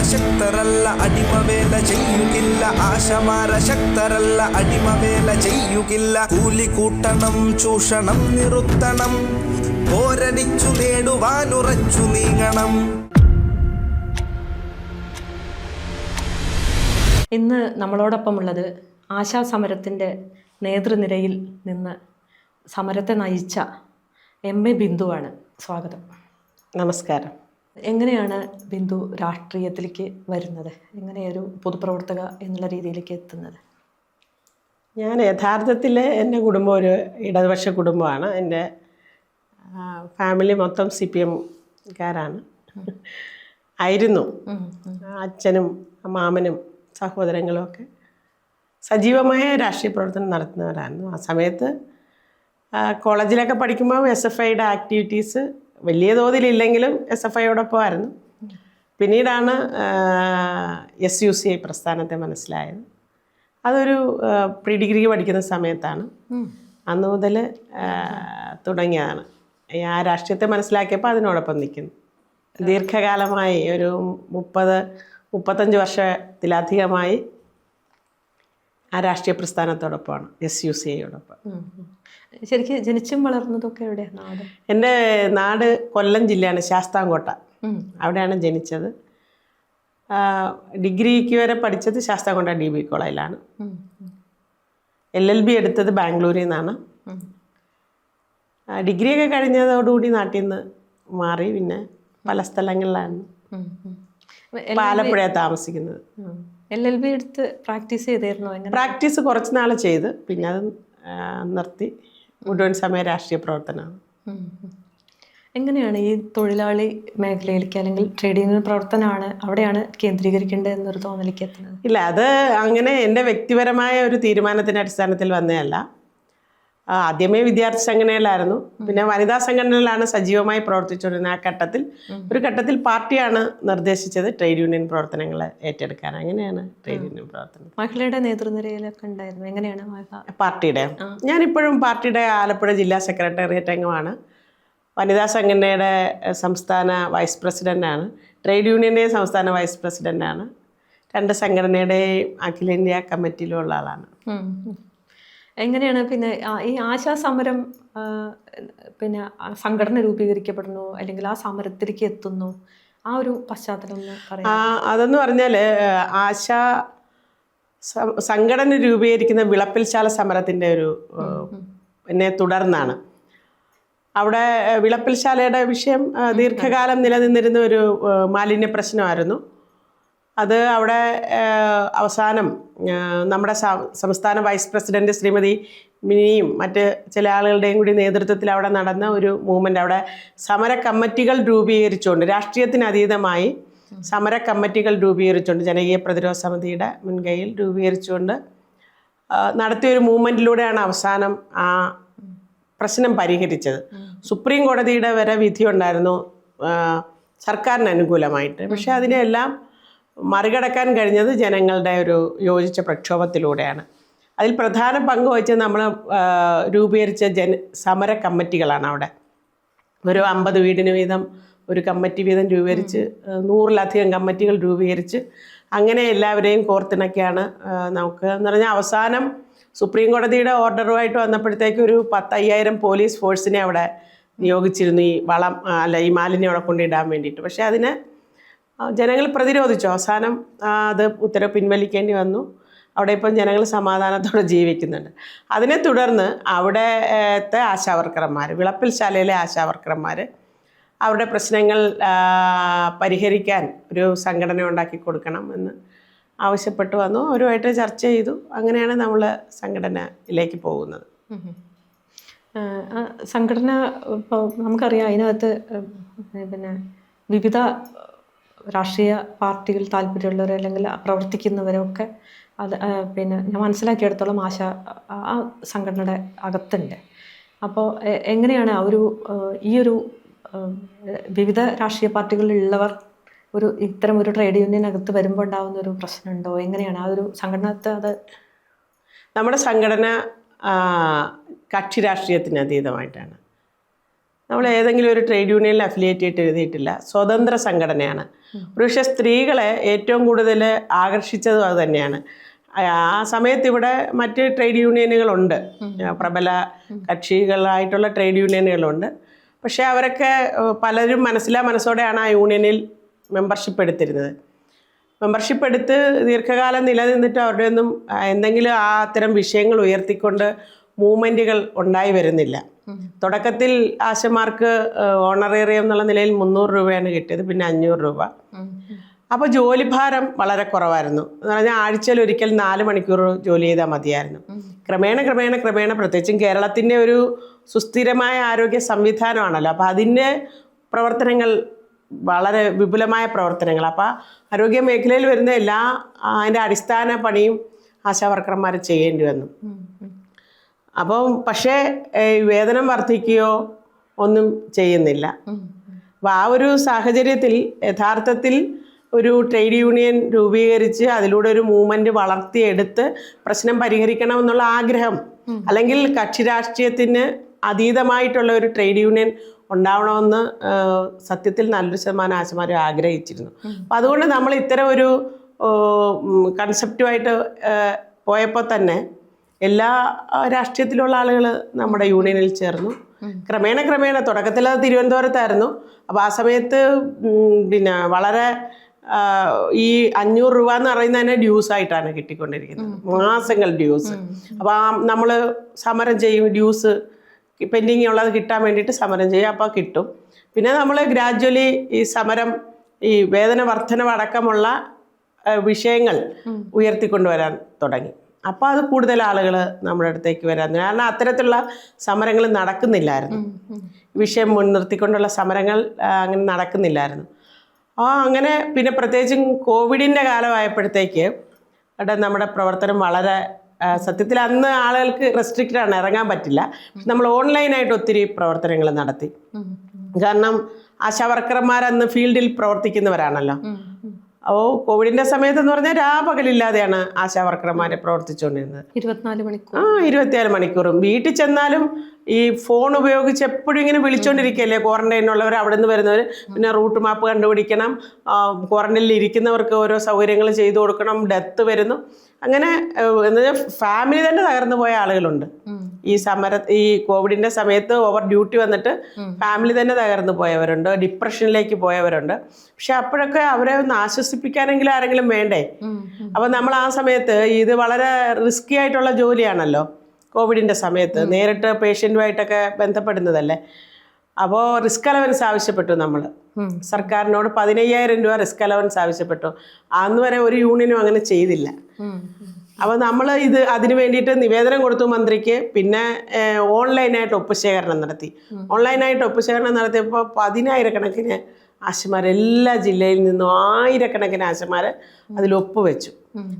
ശക്തരല്ല അടിമവേല ചെയ്യുകില്ല. ആശമാര ശക്തരല്ല അടിമവേല ചെയ്യുകില്ല. കൂലി കൂട്ടണം ചൂഷണം നിറുത്തണം. പോരടിച്ചു നേടുവാനുറച്ചു നീങ്ങണം. ഇന്ന് നമ്മളോടൊപ്പമുള്ളത് ആശാ സമരത്തിന്റെ നേതൃനിരയിൽ നിന്ന് സമരത്തെ നയിച്ച എം എ ബിന്ദുവാണ്. സ്വാഗതം. നമസ്കാരം. എങ്ങനെയാണ് ബിന്ദു രാഷ്ട്രീയത്തിലേക്ക് വരുന്നത്? എങ്ങനെയൊരു പൊതുപ്രവർത്തക എന്നുള്ള രീതിയിലേക്ക് എത്തുന്നത്? ഞാൻ യഥാർത്ഥത്തിൽ എന്റെ കുടുംബം ഒരു ഇടതുപക്ഷ കുടുംബമാണ്. എന്റെ ഫാമിലി മൊത്തം സി പി എംകാരാണ് ആയിരുന്നു. അച്ഛനും മാമനും സഹോദരങ്ങളും ഒക്കെ സജീവമായ രാഷ്ട്രീയ പ്രവർത്തനം നടത്തുന്നവരായിരുന്നു. ആ സമയത്ത് കോളേജിലൊക്കെ പഠിക്കുമ്പോൾ എസ് എഫ് ഐയുടെ ആക്ടിവിറ്റീസ് വലിയ തോതിലില്ലെങ്കിലും എസ് എഫ് ഐയോടൊപ്പം ആയിരുന്നു പിന്നീടാണ് എസ് യു സി ഐ പ്രസ്ഥാനത്തെ മനസ്സിലായത്. അതൊരു പ്രീ ഡിഗ്രിക്ക് പഠിക്കുന്ന സമയത്താണ്. അന്ന് മുതൽ തുടങ്ങിയതാണ്. ആ രാഷ്ട്രീയത്തെ മനസ്സിലാക്കിയപ്പോൾ അതിനോടൊപ്പം നിൽക്കുന്നു ദീർഘകാലമായി ഒരു മുപ്പത് മുപ്പത്തഞ്ച് വർഷത്തിലധികമായി ആ രാഷ്ട്രീയ പ്രസ്ഥാനത്തോടൊപ്പമാണ് എസ് യു സി ഐയോടൊപ്പം ശരിക്കും ജനിച്ചും വളർന്നതൊക്കെ എവിടെയാണ് നാട്? എന്റെ നാട് കൊല്ലം ജില്ലയാണ് ശാസ്താംകോട്ട. അവിടെയാണ് ജനിച്ചത്. ഡിഗ്രിക്ക് വരെ പഠിച്ചത് ശാസ്താംകോട്ട ഡി ബി കോളേജിലാണ്. എൽ എൽ ബി എടുത്തത് ബാംഗ്ലൂരിൽ നിന്നാണ്. ഡിഗ്രിയൊക്കെ കഴിഞ്ഞതോടുകൂടി നാട്ടിൽ നിന്ന് മാറി പിന്നെ പല സ്ഥലങ്ങളിലാണ് പാലപ്പുഴ ആലപ്പുഴയാണ് താമസിക്കുന്നത്. എൽ എൽ ബി എടുത്ത് പ്രാക്ടീസ് ചെയ്തായിരുന്നു പ്രാക്ടീസ് കുറച്ച് നാൾ ചെയ്ത് പിന്നെ അത് നിർത്തി. മുഴുവൻ സമയ രാഷ്ട്രീയ പ്രവർത്തനമാണ്. എങ്ങനെയാണ് ഈ തൊഴിലാളി മേഖലയിലേക്ക് അല്ലെങ്കിൽ ട്രേഡ് യൂണിയൻ പ്രവർത്തനമാണ് അവിടെയാണ് കേന്ദ്രീകരിക്കേണ്ടത് എന്നൊരു തോന്നലേക്ക് എത്തുന്നത്? ഇല്ല അത് അങ്ങനെ എന്റെ വ്യക്തിപരമായ ഒരു തീരുമാനത്തിന്റെ അടിസ്ഥാനത്തിൽ വന്നതല്ല. ആദ്യമേ വിദ്യാർത്ഥി സംഘടനയിലായിരുന്നു. പിന്നെ വനിതാ സംഘടനയിലാണ് സജീവമായി പ്രവർത്തിച്ചുകൊണ്ടിരുന്നത്. ആ ഘട്ടത്തിൽ ഒരു ഘട്ടത്തിൽ പാർട്ടിയാണ് നിർദ്ദേശിച്ചത് ട്രേഡ് യൂണിയൻ പ്രവർത്തനങ്ങൾ ഏറ്റെടുക്കാൻ. അങ്ങനെയാണ് ട്രേഡ് യൂണിയൻ പ്രവർത്തനം? മഹിളയുടെ നേതൃനിരയിലൊക്കെ ഉണ്ടായിരുന്നു. എങ്ങനെയാണ് പാർട്ടിയുടെ. ഞാനിപ്പോഴും പാർട്ടിയുടെ ആലപ്പുഴ ജില്ലാ സെക്രട്ടേറിയറ്റ് അംഗമാണ്. വനിതാ സംഘടനയുടെ സംസ്ഥാന വൈസ് പ്രസിഡന്റാണ് ട്രേഡ് യൂണിയന്റെ സംസ്ഥാന വൈസ് പ്രസിഡന്റാണ് രണ്ട് സംഘടനയുടെയും അഖിലേന്ത്യാ കമ്മിറ്റിയിലുള്ള ആളാണ്. എങ്ങനെയാണ് പിന്നെ ഈ ആശാ സമരം പിന്നെ സംഘടന രൂപീകരിക്കപ്പെടുന്നു അല്ലെങ്കിൽ ആ സമരത്തിലേക്ക് എത്തുന്നു ആ ഒരു പശ്ചാത്തലം ഒന്ന് പറയാം ആ, അതെന്ന് പറഞ്ഞാൽ ആശാ സംഘടന രൂപീകരിക്കുന്ന വിളപ്പിൽശാല സമരത്തിന്റെ ഒരു പിന്നെ തുടർന്നാണ്. അവിടെ വിളപ്പിൽശാലയുടെ വിഷയം ദീർഘകാലം നിലനിന്നിരുന്ന ഒരു മാലിന്യ പ്രശ്നമായിരുന്നു അത് അവിടെ അവസാനം നമ്മുടെ സംസ്ഥാന വൈസ് പ്രസിഡന്റ് ശ്രീമതി മിനിയും മറ്റ് ചില ആളുകളുടെയും കൂടി നേതൃത്വത്തിൽ അവിടെ നടന്ന ഒരു മൂവ്മെന്റ് അവിടെ സമര കമ്മിറ്റികൾ രൂപീകരിച്ചുകൊണ്ട് രാഷ്ട്രീയത്തിന് അതീതമായി സമര കമ്മിറ്റികൾ രൂപീകരിച്ചുകൊണ്ട് ജനകീയ പ്രതിരോധ സമിതിയുടെ മുൻകൈയിൽ രൂപീകരിച്ചുകൊണ്ട് നടത്തിയൊരു മൂവ്മെന്റിലൂടെയാണ് അവസാനം ആ പ്രശ്നം പരിഹരിച്ചത്. സുപ്രീം കോടതിയുടെ വരെ വിധി ഉണ്ടായിരുന്നു സർക്കാരിന് അനുകൂലമായിട്ട്. പക്ഷേ അതിനെല്ലാം മറികടക്കാൻ കഴിഞ്ഞത് ജനങ്ങളുടെ ഒരു യോജിച്ച പ്രക്ഷോഭത്തിലൂടെയാണ്. അതിൽ പ്രധാന പങ്ക് വഹിച്ച നമ്മൾ രൂപീകരിച്ച ജന സമര കമ്മിറ്റികളാണ് അവിടെ. ഒരു അമ്പത് വീടിന് വീതം ഒരു കമ്മിറ്റി വീതം രൂപീകരിച്ച് നൂറിലധികം കമ്മിറ്റികൾ രൂപീകരിച്ച് അങ്ങനെ എല്ലാവരെയും കോർത്തിണക്കിയാണ് നമുക്ക് എന്ന് പറഞ്ഞാൽ അവസാനം സുപ്രീം കോടതിയുടെ ഓർഡറുമായിട്ട് വന്നപ്പോഴത്തേക്ക് ഒരു പത്തയ്യായിരം പോലീസ് ഫോഴ്സിനെ അവിടെ നിയോഗിച്ചിരുന്നു. ഈ വളം അല്ല ഈ മാലിന്യം അവിടെ കൊണ്ടിടാൻ വേണ്ടിയിട്ട്. പക്ഷേ അതിനെ ജനങ്ങൾ പ്രതിരോധിച്ചു. അവസാനം അത് ഉത്തരവ് പിൻവലിക്കേണ്ടി വന്നു. അവിടെ ഇപ്പം ജനങ്ങൾ സമാധാനത്തോടെ ജീവിക്കുന്നുണ്ട്. അതിനെ തുടർന്ന് അവിടത്തെ ആശാവർക്കർമാർ വിളപ്പിൽ ശാലയിലെ ആശാവർക്കർമാർ അവരുടെ പ്രശ്നങ്ങൾ പരിഹരിക്കാൻ ഒരു സംഘടന ഉണ്ടാക്കി കൊടുക്കണം എന്ന് ആവശ്യപ്പെട്ടു വന്നു. അവരുമായിട്ട് ചർച്ച ചെയ്തു. അങ്ങനെയാണ് നമ്മൾ സംഘടനയിലേക്ക് പോകുന്നത്. സംഘടന ഇപ്പോൾ നമുക്കറിയാം അതിനകത്ത് പിന്നെ വിവിധ രാഷ്ട്രീയ പാർട്ടികൾ താല്പര്യമുള്ളവർ അല്ലെങ്കിൽ പ്രവർത്തിക്കുന്നവരൊക്കെ അത് പിന്നെ ഞാൻ മനസ്സിലാക്കിയെടുത്തോളം ആശ ആ സംഘടനയുടെ അകത്തുണ്ട്. അപ്പോൾ എങ്ങനെയാണ് ആ ഒരു ഈ ഒരു വിവിധ രാഷ്ട്രീയ പാർട്ടികളിലുള്ളവർ ഒരു ഇത്തരം ഒരു ട്രേഡ് യൂണിയനകത്ത് വരുമ്പോൾ ഉണ്ടാകുന്ന ഒരു പ്രശ്നമുണ്ടോ? എങ്ങനെയാണ് ആ ഒരു സംഘടനത്തെ അത്? നമ്മുടെ സംഘടന കക്ഷി രാഷ്ട്രീയത്തിന് അതീതമായിട്ടാണ്. നമ്മൾ ഏതെങ്കിലും ഒരു ട്രേഡ് യൂണിയനിൽ അഫിലിയേറ്റ് ചെയ്തിട്ട് എഴുതിയിട്ടില്ല. സ്വതന്ത്ര സംഘടനയാണ്. പക്ഷേ സ്ത്രീകളെ ഏറ്റവും കൂടുതൽ ആകർഷിച്ചതും അത് തന്നെയാണ്. ആ- സമയത്ത് ഇവിടെ മറ്റ് ട്രേഡ് യൂണിയനുകളുണ്ട് പ്രബല കക്ഷികളായിട്ടുള്ള ട്രേഡ് യൂണിയനുകളുണ്ട് പക്ഷേ അവരൊക്കെ പലരും മനസ്സിലാ മനസ്സോടെയാണ് ആ യൂണിയനിൽ മെമ്പർഷിപ്പ് എടുത്തിരുന്നത്. മെമ്പർഷിപ്പ് എടുത്ത് ദീർഘകാലം നിലനിന്നിട്ട് അവരുടെ ഒന്നും എന്തെങ്കിലും ആ അത്തരം വിഷയങ്ങൾ ഉയർത്തിക്കൊണ്ട് മൂവ്മെന്റുകൾ ഉണ്ടായി വരുന്നില്ല. തുടക്കത്തിൽ ആശമാർക്ക് ഓണറേറിയം എന്നുള്ള നിലയിൽ മുന്നൂറ് രൂപയാണ് കിട്ടിയത് പിന്നെ അഞ്ഞൂറ് രൂപ. അപ്പോൾ ജോലിഭാരം വളരെ കുറവായിരുന്നു. എന്ന് പറഞ്ഞാൽ ആഴ്ചയിൽ ഒരിക്കൽ നാല് മണിക്കൂർ ജോലി ചെയ്താൽ മതിയായിരുന്നു. ക്രമേണ ക്രമേണ ക്രമേണ പ്രത്യേകിച്ചും കേരളത്തിന്റെ ഒരു സുസ്ഥിരമായ ആരോഗ്യ സംവിധാനമാണല്ലോ. അപ്പോൾ അതിന്റെ പ്രവർത്തനങ്ങൾ വളരെ വിപുലമായ പ്രവർത്തനങ്ങൾ. അപ്പോൾ ആരോഗ്യ മേഖലയിൽ വരുന്ന എല്ലാ അതിന്റെ അടിസ്ഥാന പണിയും ആശാവർക്കർമാർ ചെയ്യേണ്ടി വന്നു. അപ്പം പക്ഷേ വേതനം വർദ്ധിക്കുകയോ ഒന്നും ചെയ്യുന്നില്ല. അപ്പോൾ ആ ഒരു സാഹചര്യത്തിൽ യഥാർത്ഥത്തിൽ ഒരു ട്രേഡ് യൂണിയൻ രൂപീകരിച്ച് അതിലൂടെ ഒരു മൂവ്മെന്റ് വളർത്തിയെടുത്ത് പ്രശ്നം പരിഹരിക്കണം എന്നുള്ള ആഗ്രഹം അല്ലെങ്കിൽ കക്ഷി രാഷ്ട്രീയത്തിന് അതീതമായിട്ടുള്ള ഒരു ട്രേഡ് യൂണിയൻ ഉണ്ടാവണമെന്ന് സത്യത്തിൽ നല്ലൊരു ശതമാനം ആശമാരും ആഗ്രഹിച്ചിരുന്നു. അപ്പം അതുകൊണ്ട് നമ്മൾ ഇത്തരം ഒരു കൺസെപ്റ്റുമായിട്ട് പോയപ്പോൾ തന്നെ എല്ലാ രാഷ്ട്രീയത്തിലുള്ള ആളുകൾ നമ്മുടെ യൂണിയനിൽ ചേർന്നു. ക്രമേണ ക്രമേണ തുടക്കത്തിൽ അത് തിരുവനന്തപുരത്തായിരുന്നു. അപ്പോൾ ആ സമയത്ത് പിന്നെ വളരെ ഈ അഞ്ഞൂറ് രൂപ എന്ന് പറയുന്നത് തന്നെ ഡ്യൂസ് ആയിട്ടാണ് കിട്ടിക്കൊണ്ടിരിക്കുന്നത്. മാസങ്ങൾ ഡ്യൂസ് അപ്പോൾ ആ നമ്മൾ സമരം ചെയ്യും ഡ്യൂസ് പെൻഡിങ് ഉള്ളത് കിട്ടാൻ വേണ്ടിയിട്ട് സമരം ചെയ്യും അപ്പോൾ കിട്ടും. പിന്നെ നമ്മൾ ഗ്രാജ്വലി ഈ സമരം ഈ വേതന വർധനവടക്കമുള്ള വിഷയങ്ങൾ ഉയർത്തിക്കൊണ്ടുവരാൻ തുടങ്ങി. അപ്പോൾ അത് കൂടുതൽ ആളുകൾ നമ്മുടെ അടുത്തേക്ക് വരാൻ കാരണം അത്തരത്തിലുള്ള സമരങ്ങൾ നടക്കുന്നില്ലായിരുന്നു. വിഷയം മുൻനിർത്തിക്കൊണ്ടുള്ള സമരങ്ങൾ അങ്ങനെ നടക്കുന്നില്ലായിരുന്നു. ആ അങ്ങനെ പിന്നെ പ്രത്യേകിച്ചും കോവിഡിന്റെ കാലമായപ്പോഴത്തേക്ക് അവിടെ നമ്മുടെ പ്രവർത്തനം വളരെ സത്യത്തിൽ അന്ന് ആളുകൾക്ക് റെസ്ട്രിക്റ്റഡ് ആണ് ഇറങ്ങാൻ പറ്റില്ല. നമ്മൾ ഓൺലൈനായിട്ട് ഒത്തിരി പ്രവർത്തനങ്ങൾ നടത്തി. കാരണം ആശാവർക്കർമാർ അന്ന് ഫീൽഡിൽ പ്രവർത്തിക്കുന്നവരാണല്ലോ. അപ്പോൾ കോവിഡിന്റെ സമയത്ത് എന്ന് പറഞ്ഞാൽ രാപകലില്ലാതെയാണ് ആശാവർക്കർമാരെ പ്രവർത്തിച്ചുകൊണ്ടിരുന്നത്. ഇരുപത്തിനാല് മണിക്കൂർ. ആ ഇരുപത്തിനാല് മണിക്കൂറും. വീട്ടിൽ ചെന്നാലും ഈ ഫോൺ ഉപയോഗിച്ച് എപ്പോഴും ഇങ്ങനെ വിളിച്ചോണ്ടിരിക്കുകയല്ലേ? ക്വാറന്റൈനുള്ളവർ അവിടെ നിന്ന് വരുന്നവർ പിന്നെ റൂട്ട് മാപ്പ് കണ്ടുപിടിക്കണം. ക്വാറന്റൈനിൽ ഇരിക്കുന്നവർക്ക് ഓരോ സൗകര്യങ്ങൾ ചെയ്തു കൊടുക്കണം. ഡെത്ത് വരുന്നു. അങ്ങനെ എന്താ ഫാമിലി തന്നെ തകർന്നു പോയ ആളുകളുണ്ട്. ഈ സമര ഈ കോവിഡിന്റെ സമയത്ത് ഓവർ ഡ്യൂട്ടി വന്നിട്ട് ഫാമിലി തന്നെ തകർന്നു പോയവരുണ്ട് ഡിപ്രഷനിലേക്ക് പോയവരുണ്ട്. പക്ഷെ അപ്പോഴൊക്കെ അവരെ ഒന്ന് ആശ്വസിപ്പിക്കാനെങ്കിലും ആരെങ്കിലും വേണ്ടേ? അപ്പൊ നമ്മൾ ആ സമയത്ത് ഇത് വളരെ റിസ്കി ആയിട്ടുള്ള ജോലിയാണല്ലോ കോവിഡിന്റെ സമയത്ത്. നേരിട്ട് പേഷ്യന്റുമായിട്ടൊക്കെ ബന്ധപ്പെടുന്നതല്ലേ? അപ്പോൾ റിസ്ക് അലവൻസ് ആവശ്യപ്പെട്ടു നമ്മൾ സർക്കാരിനോട് പതിനയ്യായിരം രൂപ റിസ്ക് അലവൻസ് ആവശ്യപ്പെട്ടു. അന്ന് വരെ ഒരു യൂണിയനും അങ്ങനെ ചെയ്തില്ല. അപ്പോൾ നമ്മൾ ഇത് അതിന് വേണ്ടിയിട്ട് നിവേദനം കൊടുത്തു മന്ത്രിക്ക്. പിന്നെ ഓൺലൈനായിട്ട് ഒപ്പുശേഖരണം നടത്തി. ഓൺലൈനായിട്ട് ഒപ്പുശേഖരണം നടത്തിയപ്പോൾ പതിനായിരക്കണക്കിന് ആശമാർ എല്ലാ ജില്ലയിൽ നിന്നും ആയിരക്കണക്കിന് ആശമാർ അതിൽ ഒപ്പുവെച്ചു.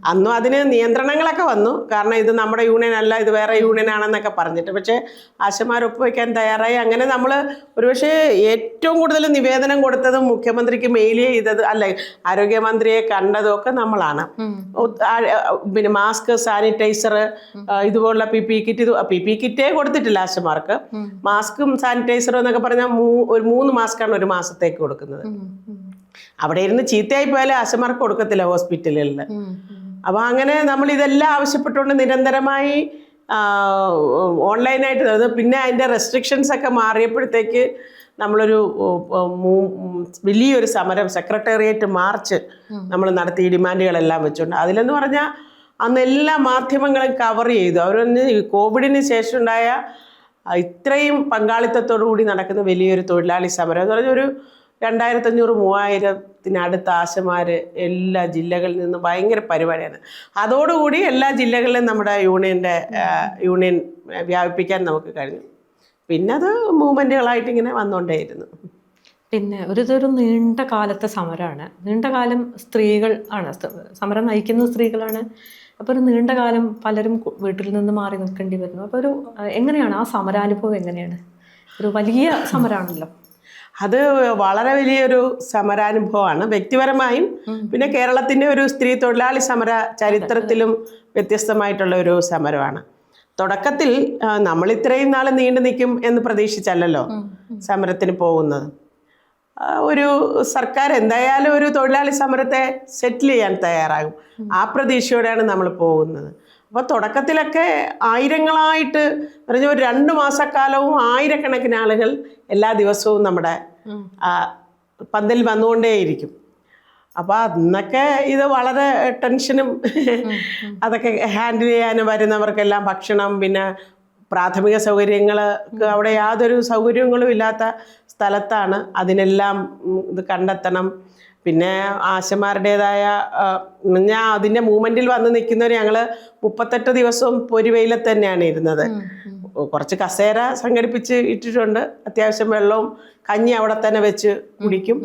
അന്നും അതിന് നിയന്ത്രണങ്ങളൊക്കെ വന്നു. കാരണം ഇത് നമ്മുടെ യൂണിയൻ അല്ല ഇത് വേറെ യൂണിയൻ ആണെന്നൊക്കെ പറഞ്ഞിട്ട്. പക്ഷേ ആശമാർ ഒപ്പുവെക്കാൻ തയ്യാറായി. അങ്ങനെ നമ്മൾ ഒരുപക്ഷെ ഏറ്റവും കൂടുതൽ നിവേദനം കൊടുത്തത് മുഖ്യമന്ത്രിക്ക് മെയിൽ ചെയ്തത് അല്ലെ ആരോഗ്യമന്ത്രിയെ കണ്ടതും ഒക്കെ നമ്മളാണ് പിന്നെ മാസ്ക് സാനിറ്റൈസർ ഇതുപോലുള്ള പി പി കിറ്റ് ഇത് പി പി കിറ്റേ കൊടുത്തിട്ടില്ല ആശമാർക്ക്. മാസ്കും സാനിറ്റൈസറും എന്നൊക്കെ പറഞ്ഞാൽ മൂ- ഒരു മൂന്ന് മാസ്കാണ് ഒരു മാസത്തേക്ക് കൊടുക്കുന്നത്. അവിടെ ഇരുന്ന് ചീത്തയായി പോയാലേ ആശമാർക്ക് കൊടുക്കത്തില്ല ഹോസ്പിറ്റലുകളിൽ. അപ്പോൾ അങ്ങനെ നമ്മൾ ഇതെല്ലാം ആവശ്യപ്പെട്ടുകൊണ്ട് നിരന്തരമായി ഓൺലൈനായിട്ട് പിന്നെ അതിന്റെ റെസ്ട്രിക്ഷൻസ് ഒക്കെ മാറിയപ്പോഴത്തേക്ക് നമ്മളൊരു വലിയൊരു സമരം സെക്രട്ടേറിയറ്റ് മാർച്ച് നമ്മൾ നടത്തി ഡിമാൻഡുകളെല്ലാം വെച്ചുകൊണ്ട്. അതിലെന്ന് പറഞ്ഞാൽ അന്ന് എല്ലാ മാധ്യമങ്ങളും കവർ ചെയ്തു. അവരൊന്ന് കോവിഡിന് ശേഷം ഉണ്ടായ ഇത്രയും പങ്കാളിത്തത്തോടു കൂടി നടക്കുന്ന വലിയൊരു തൊഴിലാളി സമരം എന്ന് പറഞ്ഞൊരു ഒരു രണ്ടായിരത്തഞ്ഞൂറ് മൂവായിരത്തിനടുത്ത ആശമാർ എല്ലാ ജില്ലകളിൽ നിന്നും ഭയങ്കര പരിപാടിയാണ്. അതോടുകൂടി എല്ലാ ജില്ലകളിലും നമ്മുടെ യൂണിയന്റെ യൂണിയൻ വ്യാപിപ്പിക്കാൻ നമുക്ക് കഴിഞ്ഞു. പിന്നെ അത് മൂവ്മെന്റുകളായിട്ട് ഇങ്ങനെ വന്നുകൊണ്ടേയിരുന്നു പിന്നെ ഒരു ഇതൊരു നീണ്ട കാലത്തെ സമരമാണ് നീണ്ട കാലം സ്ത്രീകൾ ആണ്. സമരം നയിക്കുന്ന സ്ത്രീകളാണ്. അപ്പോൾ ഒരു നീണ്ട കാലം പലരും വീട്ടിൽ നിന്ന് മാറി നിൽക്കേണ്ടി വരുന്നു. അപ്പോൾ ഒരു എങ്ങനെയാണ്? ആ സമരാനുഭവം എങ്ങനെയാണ്? ഒരു വലിയ സമരമാണല്ലോ അത് വളരെ വലിയൊരു സമരാനുഭവമാണ്. വ്യക്തിപരമായും പിന്നെ കേരളത്തിന്റെ ഒരു സ്ത്രീ തൊഴിലാളി സമര ചരിത്രത്തിലും വ്യത്യസ്തമായിട്ടുള്ള ഒരു സമരമാണ്. തുടക്കത്തിൽ നമ്മൾ ഇത്രയും നാൾ നീണ്ടു നിൽക്കും എന്ന് പ്രതീക്ഷിച്ചല്ലല്ലോ സമരത്തിന് പോകുന്നത്. ഒരു സർക്കാർ എന്തായാലും ഒരു തൊഴിലാളി സമരത്തെ സെറ്റിൽ ചെയ്യാൻ തയ്യാറാകും. ആ പ്രതീക്ഷയോടെയാണ് നമ്മൾ പോകുന്നത്. അപ്പോൾ തുടക്കത്തിലൊക്കെ ആയിരങ്ങളായിട്ട് പറഞ്ഞ ഒരു രണ്ട് മാസക്കാലവും ആയിരക്കണക്കിന് ആളുകൾ എല്ലാ ദിവസവും നമ്മുടെ പന്തിൽ വന്നുകൊണ്ടേയിരിക്കും. അപ്പോൾ അന്നൊക്കെ ഇത് വളരെ ടെൻഷനും അതൊക്കെ ഹാൻഡിൽ ചെയ്യാൻ വരുന്നവർക്കെല്ലാം ഭക്ഷണം പിന്നെ പ്രാഥമിക സൗകര്യങ്ങൾക്ക് അവിടെ യാതൊരു സൗകര്യങ്ങളും ഇല്ലാത്ത സ്ഥലത്താണ് അതിനെല്ലാം ഇത് കണ്ടെത്തണം. പിന്നെ ആശമാരുടേതായ ഞാൻ അതിന്റെ മൂമെന്റിൽ വന്ന് നിൽക്കുന്നവർ ഞങ്ങൾ മുപ്പത്തെട്ട് ദിവസവും പൊരുവെയിലത്ത് തന്നെയാണ് ഇരുന്നത്. കുറച്ച് കസേര സംഘടിപ്പിച്ച് ഇട്ടിട്ടുണ്ട്. അത്യാവശ്യം വെള്ളവും കഞ്ഞി അവിടെ തന്നെ വെച്ച് കുടിക്കും.